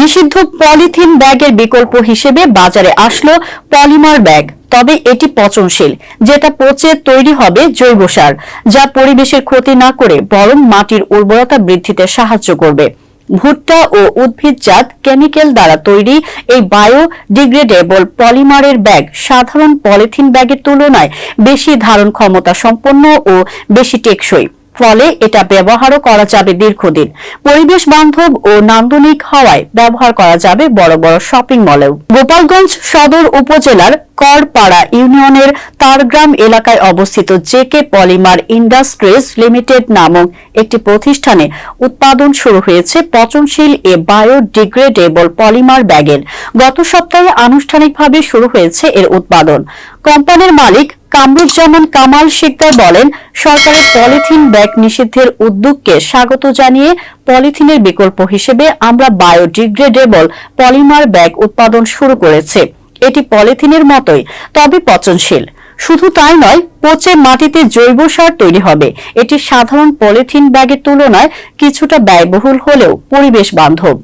নিষিদ্ধ পলিথিন ব্যাগের বিকল্প হিসেবে বাজারে আসলো পলিমার ব্যাগ, তবে এটি পচনশীল, যেটা পচে তৈরি হবে জৈব সার, যা পরিবেশের ক্ষতি না করে বরং মাটির উর্বরতা বৃদ্ধিতে সাহায্য করবে। ভুট্টা ও উদ্ভিদজাত কেমিক্যাল দ্বারা তৈরি এই বায়ো ডিগ্রেডেবল পলিমারের ব্যাগ সাধারণ পলিথিন ব্যাগের তুলনায় বেশি ধারণ ক্ষমতা সম্পন্ন ও বেশি টেকসই। ফলে এটা ব্যবহারও করা যাবে দীর্ঘদিন। পরিবেশ বান্ধব ও নান্দনিক হওয়ায় ব্যবহার করা যাবে বড় বড় শপিং মলেও। গোপালগঞ্জ সদর উপজেলার করপাড়া ইউনিয়নের তারগ্রাম এলাকায় অবস্থিত জেকে পলিমার ইন্ডাস্ট্রিজ লিমিটেড নামক একটি প্রতিষ্ঠানে উৎপাদন শুরু হয়েছে পচনশীল এ বায়োডিগ্রেডেবল পলিমার ব্যাগের। গত সপ্তাহে আনুষ্ঠানিকভাবে শুরু হয়েছে এর উৎপাদন। কোম্পানির মালিক কামরুজ্জামান কামাল শিকদার বলেন, সরকারের পলিথিন ব্যাগ নিষিদ্ধের উদ্যোগকে স্বাগত জানিয়ে পলিথিনের বিকল্প হিসেবে আমরা বায়োডিগ্রেডেবল পলিমার ব্যাগ উৎপাদন শুরু করেছে। এটি পলিথিনের মতোই, তবে পচনশীল। শুধু তাই নয়, পচে মাটিতে জৈব সার তৈরি হবে। এটি সাধারণ পলিথিন ব্যাগের তুলনায় কিছুটা ব্যয়বহুল হলেও পরিবেশ বান্ধব।